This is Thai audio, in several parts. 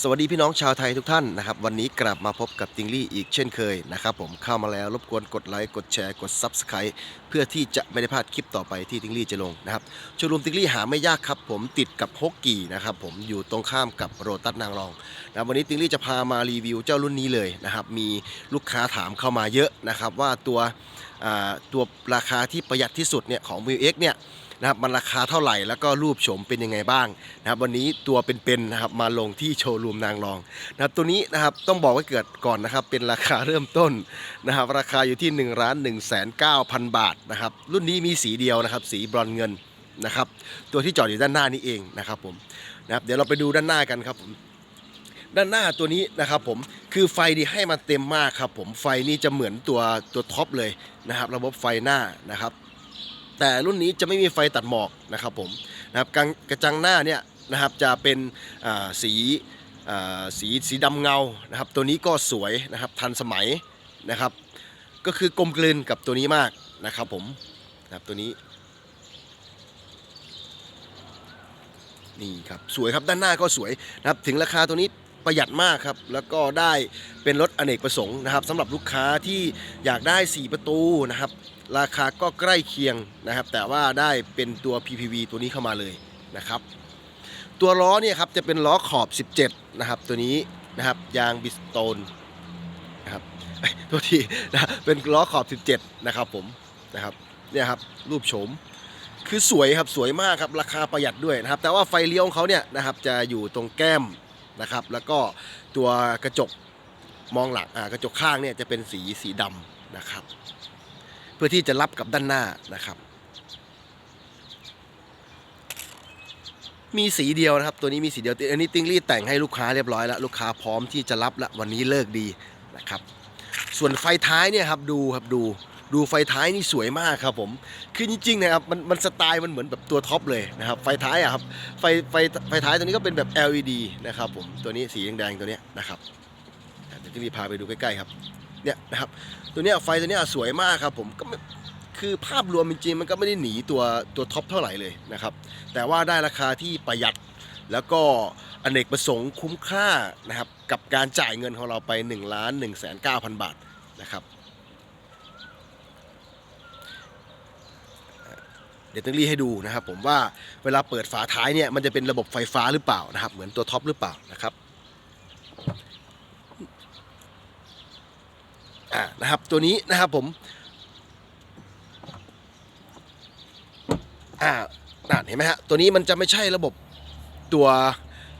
สวัสดีพี่น้องชาวไทยทุกท่านนะครับวันนี้กลับมาพบกับติงลี่อีกเช่นเคยนะครับผมเข้ามาแล้วรบกวนกดไลค์กดแชร์กด Subscribe เพื่อที่จะไม่ได้พลาดคลิปต่อไปที่ติงลี่จะลงนะครับชว์รูมติงลี่หาไม่ยากครับ ผมติดกับฮกกี้นะครับผมอยู่ตรงข้ามกับโรตัสนางรองนะวันนี้ติงลี่จะพามารีวิวเจ้ารุ่นนี้เลยนะครับมีลูกค้าถามเข้ามาเยอะนะครับว่าตัวตัวราคาที่ประหยัดที่สุดเนี่ยของ m ิวเอ็กเนี่ย นะครับมันราคาเท่าไหร่แล้วก็รูปโฉมเป็นยังไงบ้างนะครับวันนี้ตัวเป็นๆนะครับมาลงที่โชว์รูมนางรองนะครับตัวนี้นะครับต้องบอกไว้เกิดก่อนนะครับเป็นราคาเริ่มต้นนะครับราคาอยู่ที่1นึ่งล้านหนึ่งแสนเก้าพันบาทนะครับรุ่นนี้มีสีเดียวนะครับสีบรอนเงินนะครับตัวที่จอดอยู่ด้านหน้านี้เองนะครับผมนะครับเดี๋ยวเราไปดูด้านหน้ากันครับผมด้านหน้าตัวนี้นะครับผมคือไฟดีให้มาเต็มมากครับผมไฟนี่จะเหมือนตัวตัวท็อปเลยนะครับ ระบบไฟหน้านะครับ แต่รุ่นนี้จะไม่มีไฟตัดหมอกนะครับผมนะครับกระจังหน้าเนี่ยนะครับจะเป็นสีสีสีดำเงานะครับ ตัวนี้ก็สวยนะครับทันสมัยนะครับ ก็คือกลมกลืนกับตัวนี้มากนะครับผมนะครับตัวนี้นี่ครับสวยครับด้านหน้าก็สวยนะครับถึงราคาตัวนี้ ประหยัดมากครับแล้วก็ได้เป็นรถอเนกประสงค์นะครับสำหรับลูกค้าที่อยากได้ 4 ประตูนะครับ ราคาก็ใกล้เคียงนะครับ แต่ว่าได้เป็นตัว PPV ตัวนี้เข้ามาเลยนะครับ ตัวล้อเนี่ยครับจะเป็นล้อขอบ 17 นะครับ ตัวนี้นะครับยางบิสโตนนะครับตัวทีนะเป็นล้อขอบ 17 นะครับผมนะครับเนี่ยครับรูปโฉมคือสวยครับสวยมากครับราคาประหยัดด้วยนะครับ แต่ว่าไฟเลี้ยวของเขาเนี่ยนะครับจะอยู่ตรงแก้ม นะครับ แล้วก็ตัวกระจกมองหลังกระจกข้างเนี่ยจะเป็นสีสีดำนะครับ เพื่อที่จะรับกับด้านหน้านะครับ มีสีเดียวนะครับ ตัวนี้มีสีเดียวอันนี้ติ้งลี่แต่งให้ลูกค้าเรียบร้อยแล้วลูกค้าพร้อมที่จะรับล้ววันนี้เลิกดีนะครับ ส่วนไฟท้ายเนี่ยครับดูครับดู ดูไฟท้ายนี่สวยมากครับผมคือจริงๆนะครับมันมันสไตล์มันเหมือนแบบตัวท็อปเลยนะครับไฟท้ายอะครับไฟไฟไฟท้ายตัวนี้ก็เป็นแบบ LED นะครับผมตัวนี้สีแดงๆตัวนี้นะครับเดี๋ยวที่มีพาไปดูใกล้ๆครับเนี่ยนะครับตัวนี้ไฟตัวนี้สวยมากครับผมก็คือภาพรวมจริงๆมันก็ไม่ได้หนีตัวตัวท็อปเท่าไหร่เลยนะครับแต่ว่าได้ราคาที่ประหยัดแล้วก็อเนกประสงค์คุ้มค่านะครับกับการจ่ายเงินของเราไป1นึ่งล้านหนึ่งแสนเก้าพันบาทนะครับ ดี๋ยวต้องรีให้ดูนะครับ ผมว่าเวลาเปิดฝาท้ายเนี่ยมันจะเป็นระบบไฟฟ้าหรือเปล่านะครับ เหมือนตัวท็อปหรือเปล่านะครับอ่านะครับตัวนี้นะครับผมอ่าน่ะเห็นไหมฮะตัวนี้มันจะไม่ใช่ระบบตัว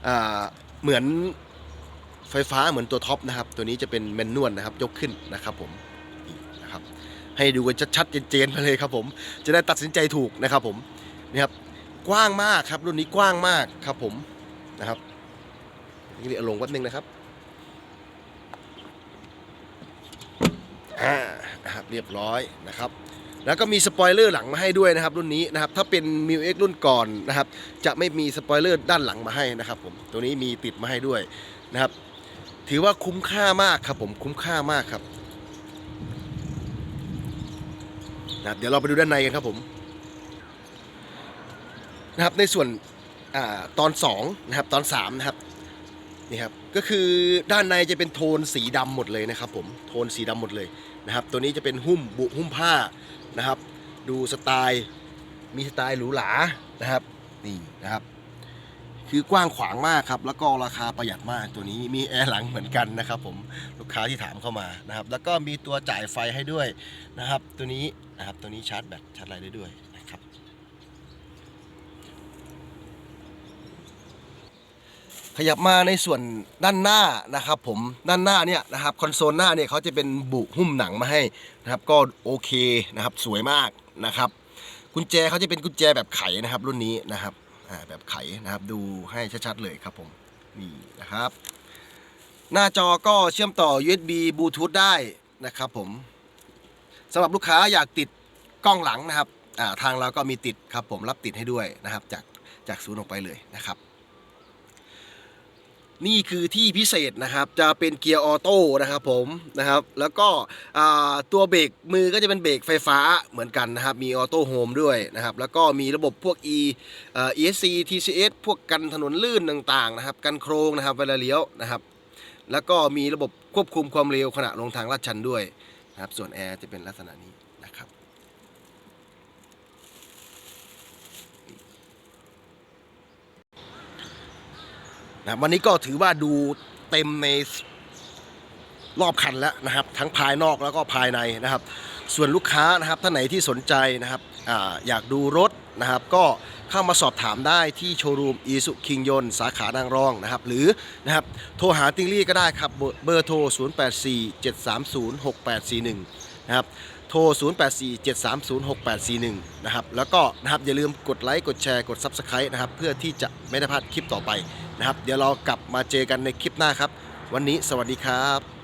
อ่าเหมือนไฟฟ้าเหมือนตัวท็อปนะครับ ตัวนี้จะเป็นแมนนวลนะครับ ยกขึ้นนะครับผมนะครับ ให้ดูกันชัดๆเจนๆมาเลยครับผม จะได้ตัดสินใจถูกนะครับผมนี่ครับกว้างมากครับรุ่นนี้กว้างมากครับผมนะครับนี่เอาลงวัดหนึ่งนะครับอ่านะครับเรียบร้อยนะครับ แล้วก็มีสปอยเลอร์หลังมาให้ด้วยนะครับ รุ่นนี้นะครับถ้าเป็น m ิวเรุ่นก่อนนะครับ จะไม่มีสปอยเลอร์ด้านหลังมาให้นะครับผมตัวนี้มีติดมาให้ด้วยนะครับ ถือว่าคุ้มค่ามากครับผมคุ้มค่ามากครับ นะครับเดี๋ยวเราไปดูด้านในกันครับผมนะครับในส่วนอตอน2นะครับตอน3นะครับนี่ครับก็คือด้านในจะเป็นโทนสีดำหมดเลยนะครับผมโทนสีดำหมดเลยนะครับ ตัวนี้จะเป็นหุ้มบุหุ้มผ้านะครับ ดูสไตล์มีสไตล์หรูหรานะครับนี่นะครับ คือกว้างขวางมากครับ แล้วก็ราคาประหยัดมากตัวนี้มีแอร์หลังเหมือนกันนะครับ ผมลูกค้าที่ถามเข้ามานะครับ แล้วก็มีตัวจ่ายไฟให้ด้วยนะครับ ตัวนี้ นะครับ ตัวนี้ชาร์จแบตชาร์จอะไรได้ด้วยนะครับ ขยับมาในส่วนด้านหน้านะครับผมด้านหน้าเนี่ยนะครับคอนโซลหน้าเนี่ยเขาจะเป็นบุหุ้มหนังมาให้นะครับ ก็โอเคนะครับสวยมากนะครับกุญแจเขาจะเป็นกุญแจแบบไขนะครับ รุ่นนี้นะครับอ่าแบบไขนะครับ ดูให้ชัดๆเลยครับผมนี่นะครับ หน้าจอก็เชื่อมต่อ USB บลูทูธได้นะครับผม สำหรับลูกค้าอยากติดกล้องหลังนะครับาทางเราก็มีติดครับผมรับติดให้ด้วยนะครับ จากจากศูนย์ออกไปเลยนะครับ นี่คือที่พิเศษนะครับ จะเป็นเกียร์ออโต้นะครับผมนะครับ แล้วก็ตัวเบรกมือก็จะเป็นเบรกไฟฟ้าเหมือนกันนะครับ มีออโต้โฮมด้วยนะครับ แล้วก็มีระบบพวก e เอ่อ ESC TCS พวกกันถนนลื่นต่างๆนะครับ กันโครงนะครับเวลาเลี้ยวนะครับ แล้วก็มีระบบควบคุมความเร็วขณะลงทางลาดชันด้วย นะครับ ส่วนแอร์จะเป็นลักษณะนี้นะครับนะวันนี้ก็ถือว่าดูเต็มในรอบคันแล้วนะครับ ทั้งภายนอกแล้วก็ภายในนะครับ ส่วนลูกค้านะครับท่านไหนที่สนใจนะครับออยากดูรถ นะครับ ก็เข้ามาสอบถามได้ที่โชว์รูมอีสุคิงยนสาขานางรองนะครับ หรือนะครับโทรหาติงลี่ก็ได้ครับเบอร์เบอร์โทร 0847306841 นะครับโทร 0847306841 นะครับ แล้วก็นะครับอย่าลืมกดไลค์ กดแชร์ กด Subscribe นะครับ เพื่อที่จะไม่ได้พลาดคลิปต่อไปนะครับ เดี๋ยวเรากลับมาเจอกันในคลิปหน้าครับ วันนี้สวัสดีครับ